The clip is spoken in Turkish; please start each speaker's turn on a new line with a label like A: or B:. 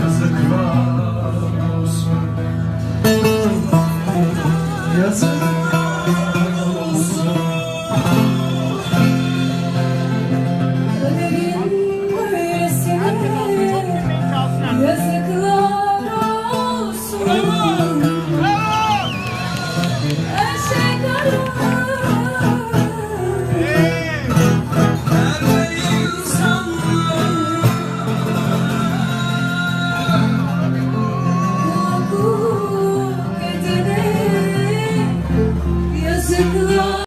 A: Yazıklar olsun. Yazıklar Thank you.